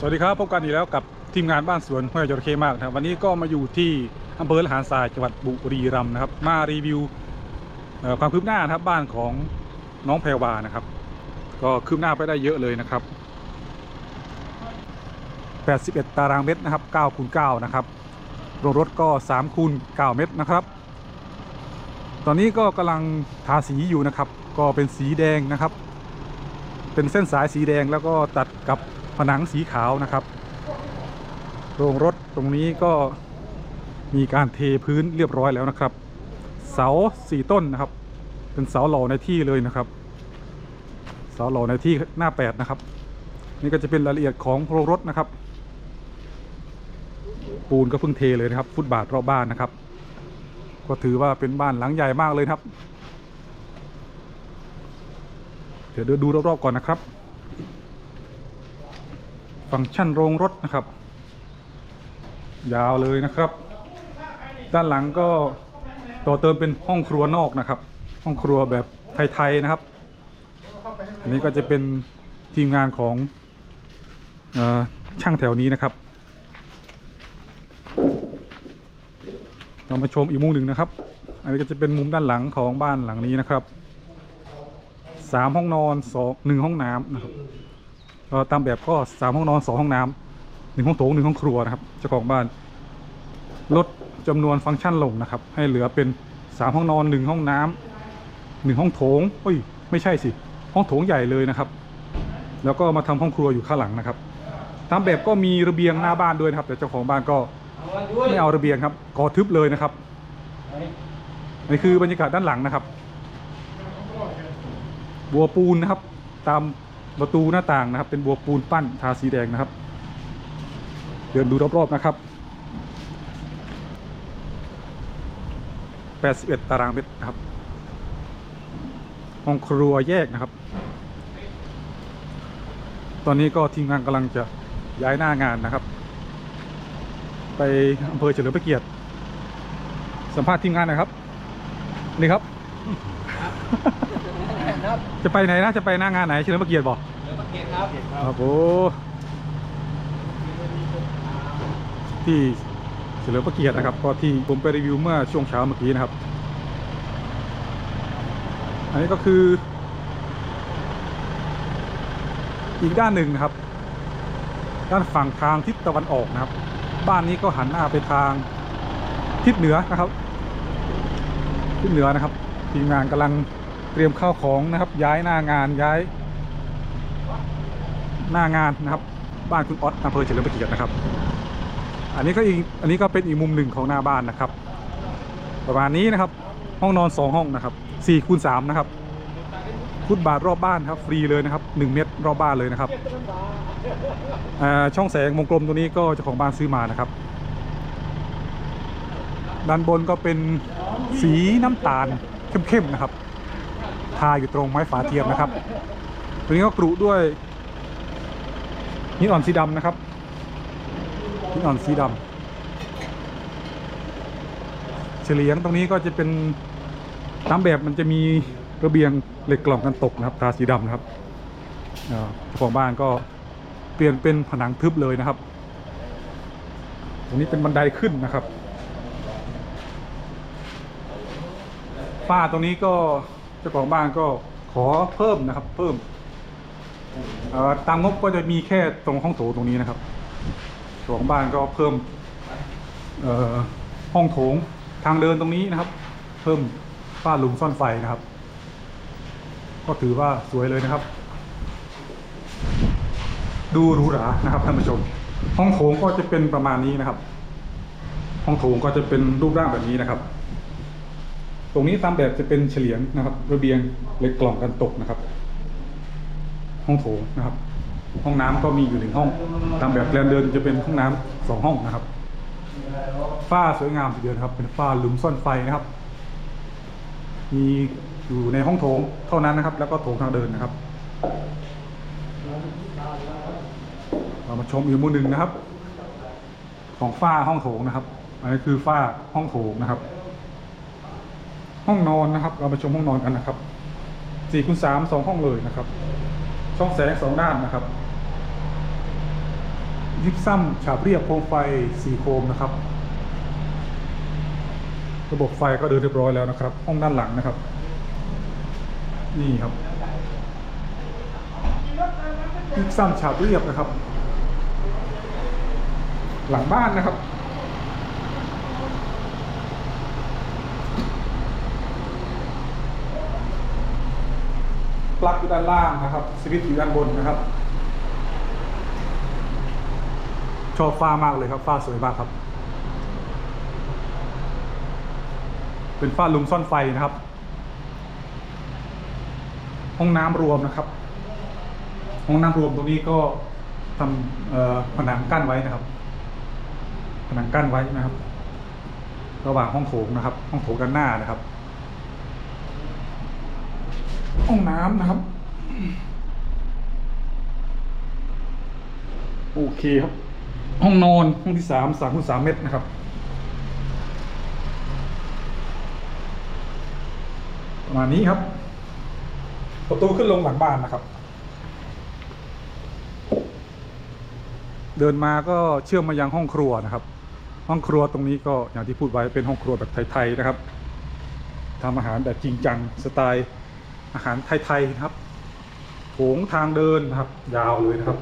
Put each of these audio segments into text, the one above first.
สวัสดีครับพบกันอีกแล้วกับทีมงานบ้านสวนห้วยจระเข้มากนะครับวันนี้ก็มาอยู่ที่อำเภอละหารทรายจังหวัดบุรีรัมย์นะครับ มารีวิวความคืบหน้านะครับบ้านของน้องแพรวานะครับ ก็คืบหน้าไปได้เยอะเลยนะครับ 81 ตารางเมตรนะครับ9คูณ9นะครับโรงรถก็3คูณ9เมตรนะครับ ตอนนี้ก็กำลังทาสีอยู่นะครับ ก็เป็นสีแดงนะครับ เป็นเส้นสายสีแดงแล้วก็ตัดกับ ผนังสีขาวนะครับ โรงรถตรงนี้ก็มีการเทพื้นเรียบร้อยแล้วนะครับ เสาสี่ต้นนะครับ เป็นเสาหล่อในที่เลยนะครับ เสาหล่อในที่หน้าแปดนะครับ นี่ก็จะเป็นรายละเอียดของโรงรถนะครับ ปูนก็เพิ่งเทเลยนะครับ ฟุตบาทรอบบ้านนะครับ ก็ถือว่าเป็นบ้านหลังใหญ่มากเลยครับ เดี๋ยวดูรอบๆก่อนนะครับ ฟังก์ชันโรงรถนะครับ ยาวเลยนะครับ ด้านหลังก็ต่อเติมเป็นห้องครัวนอกนะครับ ห้องครัวแบบไทยๆนะครับ อันนี้ก็จะเป็นทีมงานของอช่างแถวนี้นะครับ เรามาชมอีกมุมหนึ่งนะครับ อันนี้ก็จะเป็นมุมด้านหลังของบ้านหลังนี้นะครับสามห้องนอนสองหนึ่งห้องน้ำนะครับ ตามแบบก็สามห้องนอนสองห้องน้ำหนึ่งห้องโถงหนึ่งห้องครัวนะครับเจ้าของบ้านลดจำนวนฟังก์ชันลงนะครับ ให้เหลือเป็นสามห้องนอนหนึ่งห้องน้ำหนึ่งห้องโถงเอ้ยไม่ใช่สิห้องโถงใหญ่เลยนะครับ แล้วก็มาทำห้องครัวอยู่ข้างหลังนะครับ ตามแบบก็มีระเบียงหน้าบ้านด้วยนะครับ แต่เจ้าของบ้านก็ไม่เอาระเบียงครับก่อทึบเลยนะครับนี่คือบรรยากาศด้านหลังนะครับ บัวปูนนะครับ ตาม ประตูหน้าต่างนะครับ เป็นบัวปูนปั้นทาสีแดงนะครับ เดินดูรอบๆนะครับ 81 ตารางเมตรนะครับ ห้องครัวแยกนะครับ ตอนนี้ก็ทีมงานกำลังจะย้ายหน้างานนะครับ ไปอำเภอเฉลิมพระเกียรติ สัมภาษณ์ทีมงานน่อยครับ นี่ครับ ครับจะไปไหนนะจะไปหน้างานไหนเฉลิมพระเกียรติบอกเดี๋ยวมาเก็บครับครับโอ้ที่เฉลิมพระเกียรตินะครับก็ที่ผมไปรีวิวเมื่อช่วงเช้าเมื่อกี้นะครับ อันนี้ก็คือ อีกด้านหนึ่งนะครับ ด้านฝั่งทางทิศตะวันออกนะครับ บ้านนี้ก็หันหน้าไปทางทิศเหนือนะครับทิศเหนือนะครับทีมงานกำลัง เตรียมข้าวของนะครับ ย้ายหน้างานย้าย หน้างานนะครับ บ้านคุณออสอำเภอเฉลิมพระเกียรตินะครับ อันนี้ก็อีกอันนี้ก็เป็นอีกมุมหนึ่งของหน้าบ้านนะครับ ประมาณนี้นะครับ ห้องนอนสองห้องนะครับสี่คูณสามนะครับฟุตบาทรอบบ้านครับฟรีเลยนะครับหนึ่งเมตรรอบบ้านเลยนะครับช่องแสงวงกลมตัวนี้ก็เจ้าของบ้านซื้อมานะครับ ด้านบนก็เป็นสีน้ำตาลเข้มๆนะครับ ทาอยู่ตรงไม้ฝาเทียมนะครับตัวนี้ก็กรุด้วยหินอ่อนสีดำนะครับหินอ่อนสีดำเฉลียงตรงนี้ก็จะเป็นตามแบบมันจะมีระเบียงเหล็กกล่องกันตกนะครับทาสีดำนะครับเจ้าของบ้านก็เปลี่ยนเป็นผนังทึบเลยนะครับ ตรงนี้เป็นบันไดขึ้นนะครับฝ้าตรงนี้ก็ เจ้าของบ้านก็ขอเพิ่มนะครับ เพิ่มตามงบก็จะมีแค่ตรงห้องโถงตรงนี้นะครับเจ้าของบ้านก็เพิ่มห้องโถงทางเดินตรงนี้นะครับ เพิ่มฝ้าหลุมซ่อนไฟนะครับ ก็ถือว่าสวยเลยนะครับ ดูหรูหรานะครับท่านผู้ชม ห้องโถงก็จะเป็นประมาณนี้นะครับ ห้องโถงก็จะเป็นรูปร่างแบบนี้นะครับ รงนี้ตามแบบจะเป็นเฉลียงนะครับ ระเบียงเล็กกล่องกันตกนะครับ ห้องโถงนะครับ ห้องน้ำก็มีอยู่หนึ่งห้อง ตามแบบแปลนเดินจะเป็นห้องน้ำสองห้องนะครับ ฝ้าสวยงามทีเดียวนะครับ เป็นฝ้าหลุมซ่อนไฟนะครับ มีอยู่ในห้องโถงเท่านั้นนะครับ แล้วก็โถงทางเดินนะครับเรามาชมอีกมุมหนึ่งนะครับ ของฝ้าห้องโถงนะครับ อันนี้คือฝ้าห้องโถงนะครับ ห้องนอนนะครับ เรามาชมห้องนอนกันนะครับสี่คูณสามสองห้องเลยนะครับ ช่องแสงสองด้านนะครับยิบซ้ำฉาบเรียบโคมไฟสีโคมนะครับ ระบบไฟก็เดินเรียบร้อยแล้วนะครับ ห้องด้านหลังนะครับ นี่ครับยิบซ้ำฉาบเรียบนะครับ หลังบ้านนะครับ ปลั๊กอยู่ด้านล่างนะครับสวิตช์อยู่ด้านบนนะครับ ชอบฟ้ามากเลยครับฟ้าสวยมากครับ เป็นฝ้าลุมซ่อนไฟนะครับ ห้องน้ำรวมนะครับ ห้องน้ำรวมตรงนี้ก็ทำเอผนังกั้นไว้นะครับ ผนังกั้นไว้นะครับ ระหว่างห้องโถงนะครับ ห้องโถงด้านหน้านะครับ ห้องน้ำนะครับ โอเคครับ ห้องนอนห้องที่สามสามคูณสามเมตรนะครับประมาณนี้ครับประตูขึ้นลงหลังบ้านนะครับ เดินมาก็เชื่อมมายังห้องครัวนะครับ ห้องครัวตรงนี้ก็อย่างที่พูดไว้เป็นห้องครัวแบบไทยๆนะครับทำอาหารแบบจริงจังสไตล์ อาหารไทยๆนะครับโถงทางเดินนะครับ ยาวเลยนะครับ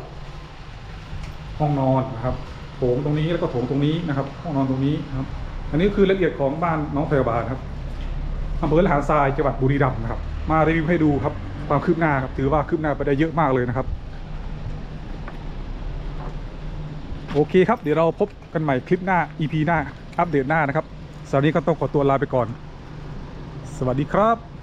ห้องนอนนะครับโถงตรงนี้แล้วก็โถงตรงนี้นะครับ ห้องนอนตรงนี้นะครับ อันนี้คือรายละเอียดของบ้านน้องพยาบาลครับอำเภอละหารทรายจังหวัดบุรีรัมย์นะครับ มารีวิวให้ดูครับ ความคืบหน้าครับถือว่าคืบหน้าไปได้เยอะมากเลยนะครับ โอเคครับ เดี๋ยวเราพบกันใหม่คลิปหน้า EP หน้า อัปเดตหน้านะครับสำหรับวันนี้ก็ต้องขอตัวลาไปก่อน สวัสดีครับ